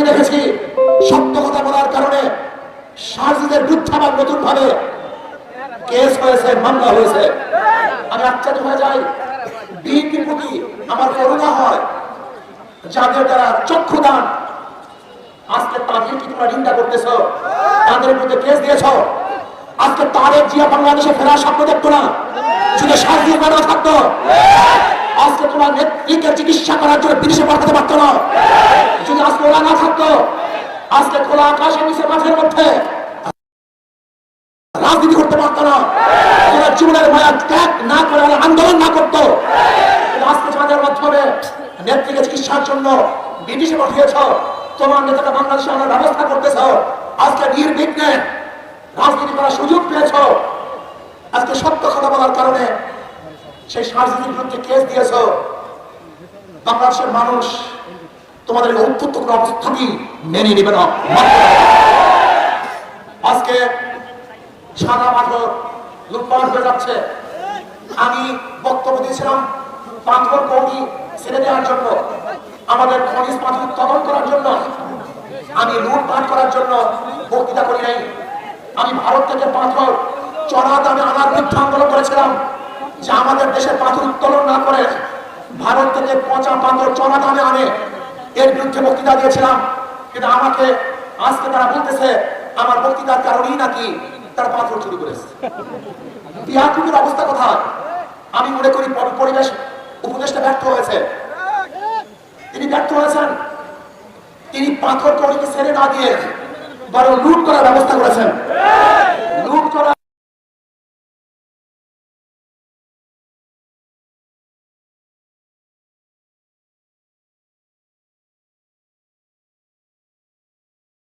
আমি দেখেছি সত্য কথা বলার কারণে সার্জিদের বিরুদ্ধে আবার নতুন ভাবে কেস হয়েছে, মামলা হয়েছে। আমি আশ্চর্য হয়ে যাই। বিএনপির প্রতি আমার করুণা হয়, যাদের দ্বারা চক্ষুদান। আজকে তাদের কি তোমরা নিন্দা করতেছ? তাদের বিরুদ্ধে কেস দিয়েছ? আজকে তাদের জিয়া বাংলাদেশে ফেরার স্বপ্ন দেখতো না? যদি শান্তি না থাকতো আজকে তোমার নেত্রীকে চিকিৎসা করার জন্য বিদেশে পাঠাতে পারতো না। যদি আজকে ওরা না থাকতো, আজকে খোলা আকাশের নিচে মাঠের মধ্যে রাজনীতি করতে পারতো না। যারা জীবনের মায়া ত্যাগ না করে আন্দোলন না করতো। আজকে যাদের মাধ্যমে নেত্রীকে চিকিৎসার জন্য বিদেশে পাঠিয়েছ। তোমার নেতাটা বাংলাদেশে আনার ব্যবস্থা করতেছ। আজকে নির্বিঘ্নে রাজনীতি করার সুযোগ পেয়েছ। আজকে সত্য কথা বলার কারণে সেই সার্জির বিরুদ্ধে কেস দিয়েছ। বাংলাদেশের মানুষ তোমাদের অত্যন্ত কোনো মেনে নেবে না? আজকে সাদা পাথর লুটপাট হয়ে যাচ্ছে। আমি বক্তব্য দিয়েছিলাম পাথর কৌড়ি ছেড়ে দেওয়ার জন্য, আমাদের খনিজ পাথর উত্তোলন করার জন্য। আমি লুটপাট করার জন্য বক্তৃতা করি নাই। আমি ভারত থেকে পাথর, চড়া দামে আনার বিরুদ্ধে আন্দোলন করেছিলাম। যে আমাদের দেশের পাথর উত্তোলন না করে ভারত থেকে পচা পাথর চড়া দামে আনে, এর বিরুদ্ধে বক্তৃতা দিয়েছিলাম। কিন্তু আমাকে আজকে তারা বলতেছে, আমার বক্তৃতার কারণেই নাকি তারা পাথর চুরি করেছে বিহাকুমের অবস্থা কোথায়? আমি মনে করি পরিবেশ উপদেশটা ব্যর্থ হয়েছে। তিনি ব্যর্থ হয়েছেন। তিনি পাথর করিকে ছেড়ে না দিয়ে বরং লুট করার ব্যবস্থা করেছেন। লুট করা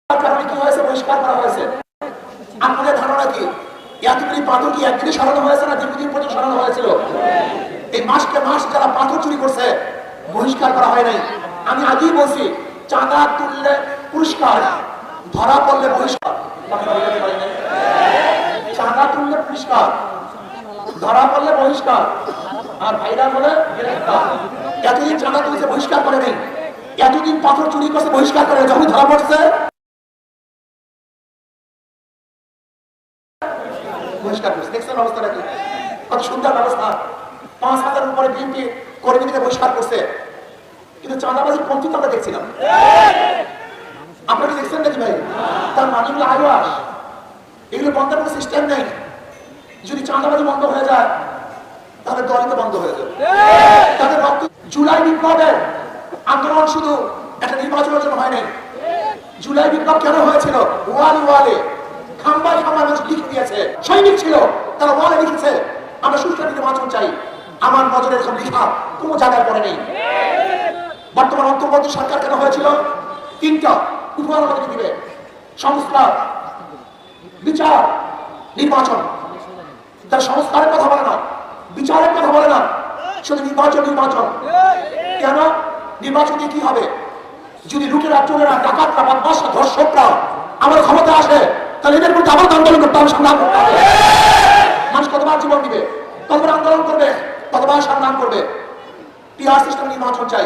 কারণে কি হয়েছে বহিষ্কার করা হয়েছে আপনাদের ধারণা কি এতগুলি পাথর কি একদিনে সরানো হয়েছে না দীর্ঘদিন পর্যন্ত সরানো হয়েছিল এই মাসকে মাস যারা পাথর চুরি করছে, বহিষ্কার করা হয় নাই। আমি আগেই বলছি, চাঁদা তুললে পুরস্কার, ধরা পড়লে বহিষ্কার? চাঁদা তুললে পুরস্কার, ধরা পড়লে বহিষ্কার, আর ভাইরা বলে এতদিন চাঁদা তুলছে, বহিষ্কার করে নেই। এতদিন পাথর চুরি করছে, বহিষ্কার করে যখন ধরা পড়ছে, বহিষ্কার করছে। দেখছেন অবস্থাটা কি? কত সুন্দর ব্যবস্থা পাঁচ হাজার উপরে বিএনপি কর্মীদের বহিষ্কার করছে। কিন্তু চাঁদাবাজি পন্থী তো আমরা দেখছিলাম। আপনারা দেখছেন নাকি ভাই? তার মানিগুলো আরও আস এগুলো বন্ধ কোনো সিস্টেম নেই। যদি চাঁদাবাজি বন্ধ হয়ে যায় তাহলে দলিত বন্ধ হয়ে যাবে। তাদের রক্ত জুলাই বিপ্লবের আন্দোলন শুধু একটা নির্বাচনের জন্য হয় নাই। জুলাই বিপ্লব কেন হয়েছিল? ওয়াল ওয়ালে খাম্বায় খাম্বায় মানুষ লিখে দিয়েছে। সৈনিক ছিল, তারা ওয়ালে লিখেছে, আমরা সুষ্ঠু নির্বাচন চাই। আমার নজরে এরকম লিখা কোনো জায়গায় পড়ে নেই। বর্তমান অন্তর্বর্তী সরকার কেন হয়েছিল? তিনটা উপহার আমাদেরকে দিবে। সংস্কার বিচার, নির্বাচন। তার সংস্কারের কথা বলে না, বিচারের কথা বলে না, শুধু নির্বাচন নির্বাচন। কেন? নির্বাচন কি হবে? যদি লুটেরা চোরেরা ডাকাতরা বদমাসরা ধর্ষকরা আমার ক্ষমতা আসে, তাহলে এদের বিরুদ্ধে আবার আন্দোলন করতে হবে সংগ্রাম করতে হবে মানুষ কতবার জীবন দিবে কতবার আন্দোলন করবে কতবার করবে পিয়ার সিস্টেম নির্বাচন চাই।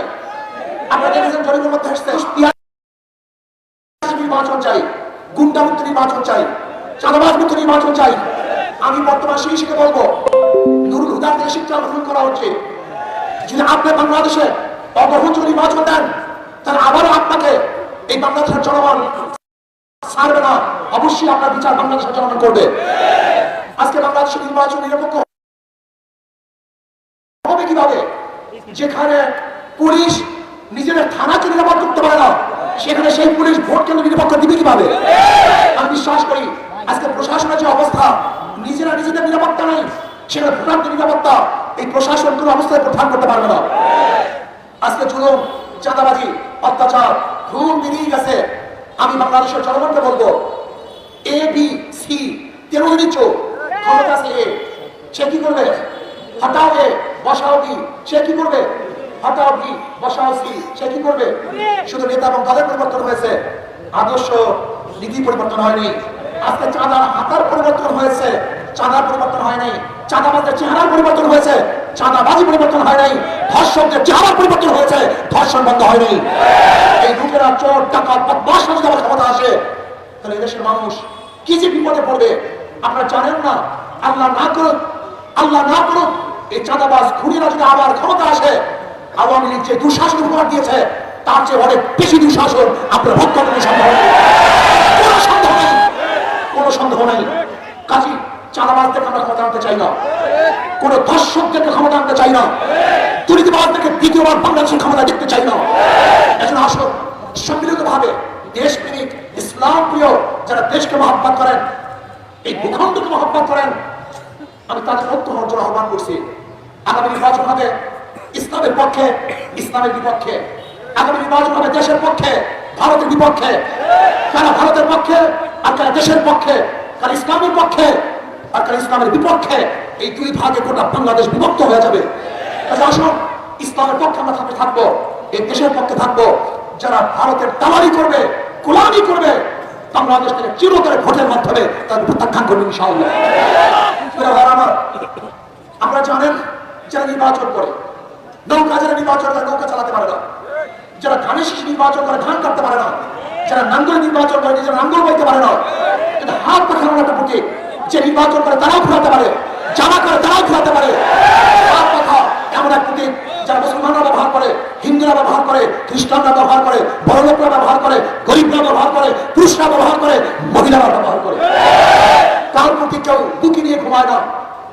আপনারা দেখেছেন জরিপের মধ্যে পিয়ার নির্বাচন চাই। গুন্ডা মুক্ত নির্বাচন চাই। চাঁদাবাজ মুক্ত নির্বাচন চাই। আমি বর্তমান সেই শিখে বলব, নুরুল হুদার থেকে শিক্ষা গ্রহণ করা হচ্ছে যদি আপনি বাংলাদেশে অগ্রহণযোগ্য নির্বাচন দেন, তাহলে আবারও আপনাকে এই বাংলাদেশের জনগণ ছাড়বে না। অবশ্যই আপনার বিচার বাংলাদেশের জনগণ করবে। আজকে বাংলাদেশের নির্বাচন নিরপেক্ষ হবে কীভাবে যেখানে পুলিশ নিজেদের থানাকে নিরাপদ করতে পারে না, সেখানে সেই পুলিশ ভোট কেন্দ্র নিরপেক্ষ দিবে কীভাবে? আমি বিশ্বাস করি, আজকে প্রশাসনের যে অবস্থা, নিজেরা নিজেদের নিরাপত্তা নেই, সেখানে ভোটারদের নিরাপত্তা এই প্রশাসন কোনো অবস্থায় প্রধান করতে পারবে না। আজকে জুলুম, চাঁদাবাজি, অত্যাচার ঘুম বেরিয়ে গেছে। আমি বাংলাদেশের জনগণকে বলব এ বি সি তেরো নিচ্ছ ক্ষমতা আছে এ সে কি করবে? এ বসাও বি সে কি করবে? হটাও বি বসাও সি সে কি করবে? শুধু নেতা এবং দলের পরিবর্তন হয়েছে। আদর্শ নীতি পরিবর্তন হয়নি। আজকে চাঁদার হাতার পরিবর্তন হয়েছে। চাঁদার পরিবর্তন হয় নাই চাঁদাবাজের চেহারার পরিবর্তন হয়েছে। চাঁদাবাজি পরিবর্তন হয় নাই। ধর্ষকদের চেহারার পরিবর্তন হয়েছে। ধর্ষণ বন্ধ হয়নি এই লোকেরা চোর, ডাকাত বদমাস হয়ে যাওয়ার ক্ষমতা আসে তাহলে এদেশের মানুষ কি যে বিপদে পড়বে? আপনারা জানেন না। আল্লাহ না করুক, আল্লাহ না করুক এই চাঁদাবাজ খুনিরা যদি আবার ক্ষমতা আসে, আওয়ামী লীগ যে দুঃশাসন উপহার দিয়েছে, তার চেয়ে অনেক বেশি দুঃশাসন আপনার ভোগ করতে সম্ভব কোনো সন্দেহ নেই। ক্ষমতা আনতে চাই না। ক্ষমতা চাই না। ক্ষমতা দেখতে চাই না। ইসলাম প্রিয় যারা দেশকে করেন, এই করেন, আমি তাদের ঐক্য জন্য আহ্বান করছি। আগামী নির্বাচন হবে ইসলামের পক্ষে ইসলামের বিপক্ষে। আগামী নির্বাচন হবে দেশের পক্ষে ভারতের বিপক্ষে। কারা ভারতের পক্ষে আর কারা দেশের পক্ষে? কারা ইসলামের পক্ষে আর কারা ইসলামের বিপক্ষে? এই দুই ভাগে গোটা বাংলাদেশ বিভক্ত হয়ে যাবে। আসুন ইসলামের পক্ষে আমরা থাকতে থাকব এই দেশের পক্ষে থাকব। যারা ভারতের দালালি করবে গোলামি করবে বাংলাদেশ থেকে চিরতরে ভোটের মাধ্যমে তাদের প্রত্যাখ্যান করবে ইনশাআল্লাহ। আমার, জানেন যারা নির্বাচন করে, নৌকা যারা নির্বাচন করে, নৌকা চালাতে পারে না। যারা ধানের শীষ নির্বাচন করে, ধান কাটতে পারে না। যারা নাঙ্গল নির্বাচন করে, নিজের নাঙ্গল বইতে পারে না। কিন্তু হাত পাখানোর একটা প্রতীক যে নির্বাচন করে, তারাও ঘুরাতে পারে। জামা করে তারাও ঘুরাতে পারে। হাত পাখা এমন এক প্রতীক যারা মুসলমানরা ব্যবহার করে, হিন্দুরা ব্যবহার করে, খ্রিস্টানরা ব্যবহার করে বড়লোকরা ব্যবহার করে, গরিবরা ব্যবহার করে, পুরুষরা ব্যবহার করে, মহিলারা ব্যবহার করে। তার প্রতি কেউ বুকি নিয়ে ঘুমায় না।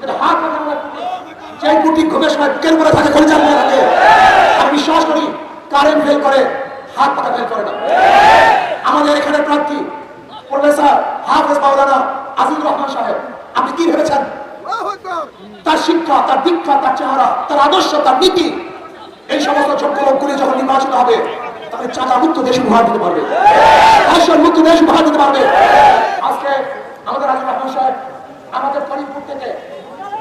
কিন্তু হাত পাখানোর যে প্রতীক ঘুমের সময় বুকের উপরে থাকে কলিজার উপরে থাকে আমি বিশ্বাস করি কারেন্ট ফেল করে হাত পাখা ফেল করে না। আমাদের এখানে প্রার্থী প্রফেসর হাফেজ মাওলানা আজিজুর রহমান সাহেব আপনি কি ভেবেছেন? তার শিক্ষা তার দীক্ষা তার চেহারা তার আদর্শ তার নীতি এই সমস্ত যোগ্য লোকগুলি যখন নির্বাচিত হবে তাহলে চাঁদা মুক্ত দেশ উপহার দিতে পারবে। ধর্ষণ মুক্ত দেশ উপহার দিতে পারবে। আজকে আমাদের আজিজুর রহমান সাহেব আমাদের করিমপুর থেকে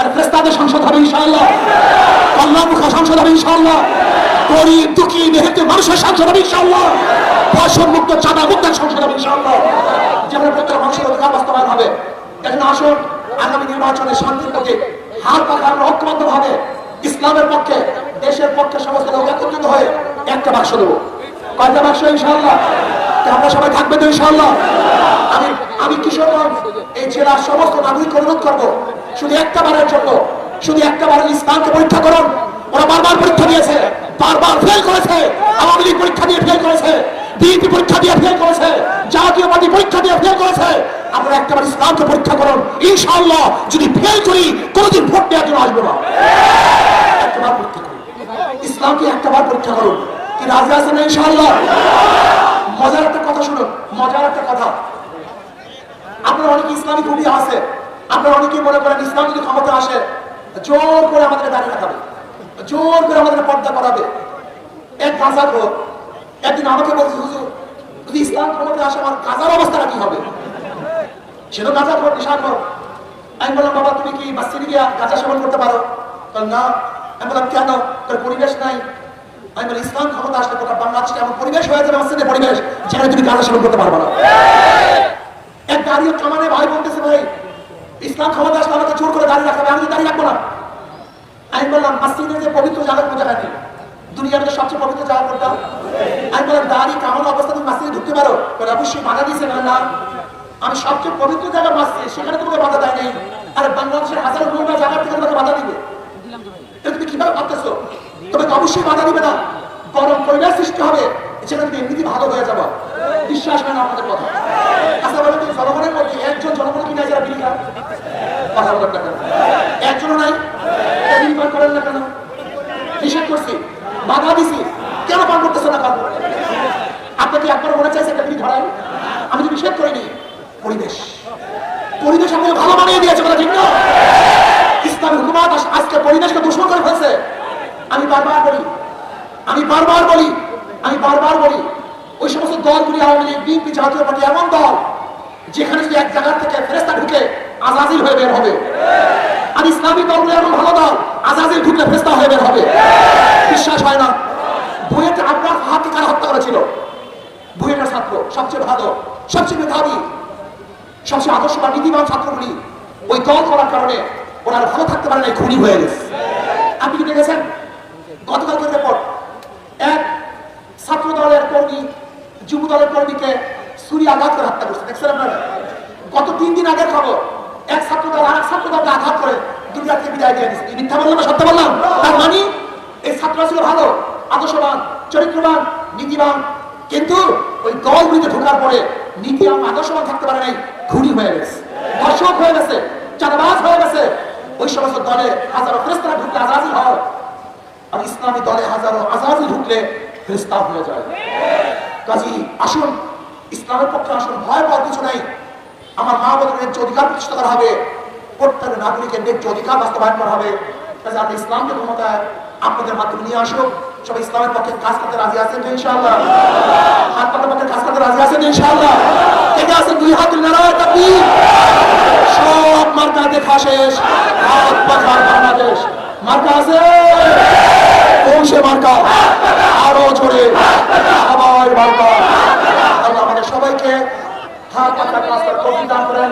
আর সংসদ হবে ইনশাআল্লাহ। কল্যাণমুখা সংসদ হবে ইনশাআল্লাহ। গরিব, দুঃখী মেহেতে মানুষের সংসদ হবে ইনশাআল্লাহ। মুক্ত চাঁদা সংসদ হবে ইনশাআল্লাহ। যেমন প্রত্যেক মানুষের অধিকার বাস্তবায়ন হবে। আসুন, আগামী নির্বাচনে শান্তির প্রতি হাত পাখা আমরা ঐক্যবদ্ধ ভাবে ইসলামের পক্ষে, দেশের পক্ষে সমস্ত লোক একত্রিত হয়ে একটা বাক্স দেবো। কয়টা বাক্স ইনশাআল্লাহ? আমরা সবাই থাকবে তো ইনশাআল্লাহ। আমি আমি কিশোরগঞ্জ, এই জেলার সমস্ত নাগরিক অনুরোধ করব শুধু একটা বারের জন্য, শুধু একটা বারের ইসলামকে পরীক্ষা করুন। ওরা বারবার পরীক্ষা দিয়েছে, বারবার ফেল করেছে। আওয়ামী লীগ পরীক্ষা দিয়ে ফেল করেছে বিএনপি পরীক্ষা দিয়ে ফেল করেছে, জাতীয় পার্টি পরীক্ষা দিয়ে ফেল করেছে। আমরা একটাবার ইসলামকে পরীক্ষা করুন। ইনশাআল্লাহ, যদি ফেল করি, কোনোদিন ভোট দেওয়ার জন্য আসব না। একটাবার পরীক্ষা করুন। ইসলামকে একটাবার পরীক্ষা করুন। কি রাজি আছেন ইনশাআল্লাহ? মজার একটা কথা শুনুন, মজার একটা কথা। আপনার অনেক ইসলামী কবি আছে। আপনারা অনেকেই মনে করেন ইসলাম যদি ক্ষমতা আসে জোর করে আমাদেরকে দাঁড়িয়ে রাখাবে। জোর করে আমাদের পর্দা করাবে। এক গাঁজা খোর একদিন আমাকে বলছে হুজুর যদি ইসলাম ক্ষমতা আসে আমার গাঁজার অবস্থাটা কি হবে? সে তো গাঁজা খোর নেশা আমি বললাম বাবা তুমি কি মসজিদে গিয়ে গাঁজা সেবন করতে পারো? বললাম, না। আমি বললাম কেন? তোর পরিবেশ নাই। আমি বলি ইসলাম ক্ষমতা আসলে গোটা বাংলাদেশে এমন পরিবেশ হয়ে যাবে মসজিদের পরিবেশ? যেখানে তুমি গাঁজা সেবন করতে পারবে না। এক দাঁড়িয়ে কামানে ভাই বলতেছে ভাই ইসলাম ক্ষমতা আসলে আমাকে জোর করে দাঁড়িয়ে রাখবে আমি দাঁড়িয়ে রাখব না। আমি বললাম, মসজিদের যে পবিত্র জায়গা জায়গায় নেই দুনিয়ার মধ্যে সবচেয়ে পবিত্র জায়গা কোনটা? আমি বললাম দাঁড়িয়ে কামানো অবস্থা তুমি মসজিদে ঢুকতে পারো। অবশ্যই বাধা দিয়েছে, না আমি সবচেয়ে পবিত্র জায়গা মসজিদ, সেখানে তোমাকে বাধা দেয় নাই। আর, বাংলাদেশের হাজার গুণা জায়গা থেকে তোমাকে বাধা দিবে। তুমি কীভাবে ভাবতেছো? তোমাকে অবশ্যই বাধা দিবে না। গরম পরিবেশ সৃষ্টি হবে। সেখানে তুমি এমনিতে ভালো হয়ে যাব, বিশ্বাস হয় না আমাদের কথা। আচ্ছা বলো তুমি জনগণের মধ্যে একজন জনগণ কি নাই যারা বিলি কথা বলেন না একজনও নাই? তা বিলি পান করেন না কেন? নিষেধ করছি। বাধা দিছি। কেন পান করতেছে না কেন? আপনাকে একবার মনে চাইছে একটা বিলি ধরাই আমি তো নিষেধ করিনি। পরিবেশ। পরিবেশ আমাকে ভালো বানিয়ে দিয়েছে, কথা ঠিক না? ইসলামী হুকুমাত আজকে পরিবেশকে দূষণ করে ফেলছে। আমি বারবার বলি। আমি বারবার বলি আমি বারবার বলি, ওই সমস্ত দলগুলি আওয়ামী লীগ, বিএনপি, জাতীয় পার্টি এমন দল যেখানে যদি এক জায়গা থেকে ফেরেস্তা ঢুকে আজাজিল হয়ে বের হবে। আর ইসলামী দলগুলো এমন ভালো দল আজাজিল ঢুকলে ফেরেস্তা হয়ে বের হবে। বিশ্বাস হয় না? বুয়েটে আপনার হাতকে কারা হত্যা করেছিল? বুয়েটের ছাত্র, সবচেয়ে ভালো সবচেয়ে মেধাবী, সবচেয়ে আদর্শ বা নীতিবান ছাত্রগুলি ওই দল করার কারণে ওরা ভালো থাকতে পারে না খুনি হয়ে গেছে। আপনি কি দেখেছেন? গতকালকের রিপোর্ট এক ছাত্র দলের কর্মী যুব দলের কর্মীকে ছুরি আঘাত করে হত্যা করছে। দেখছেন আপনারা? গত তিন দিন আগের খবর, এক ছাত্র দল আর এক ছাত্র দলকে আঘাত করে থেকে বিদায় দিয়ে দিচ্ছে মিথ্যা বললাম সত্য বললাম? তার মানে এই ছাত্র ছিল ভালো, আদর্শবান, চরিত্রবান, নীতিবান। কিন্তু ওই দলগুলিতে ঢোকার পরে নীতি এবং আদর্শবান থাকতে পারে নাই খুনি হয়ে গেছে। ধর্ষক হয়ে গেছে, চাঁদাবাজ হয়ে গেছে। ওই সমস্ত দলে হাজারো ফেরেস্তারা ঢুকলে আজাদি হয়। আর ইসলামী দলে হাজারো আজাদি ঢুকলে ফেরেস্তা হয়ে যায়। কাজী, আসুন, ইসলামের পক্ষে আসুন, ভয় পাওয়ার কিছু নাই। আমার মা বলেন ন্যায্য অধিকার প্রতিষ্ঠা করা হবে। প্রত্যেক নাগরিকের ন্যায্য অধিকার বাস্তবায়ন করা হবে। কাজে আপনি ইসলামকে ক্ষমতায় আপনাদের মাধ্যমে নিয়ে আসুক। সব ইসলামের পক্ষে কাজ করতে রাজি আছেন তো ইনশাআল্লাহ? হাত পাতার পক্ষে কাজ করতে রাজি আছেন তো ইনশাআল্লাহ? কে কে আছেন? দুই হাত নারায়, তাকবীর। সব মার্কা দেখা শেষ। হাত পাখার বাংলাদেশ। মার্কা আছে? সে মার্কা। আরও জোরে। সবাই মার্কা। আল্লাহ আমাদের সবাইকে হাত আপনার রাস্তার করে দান করেন।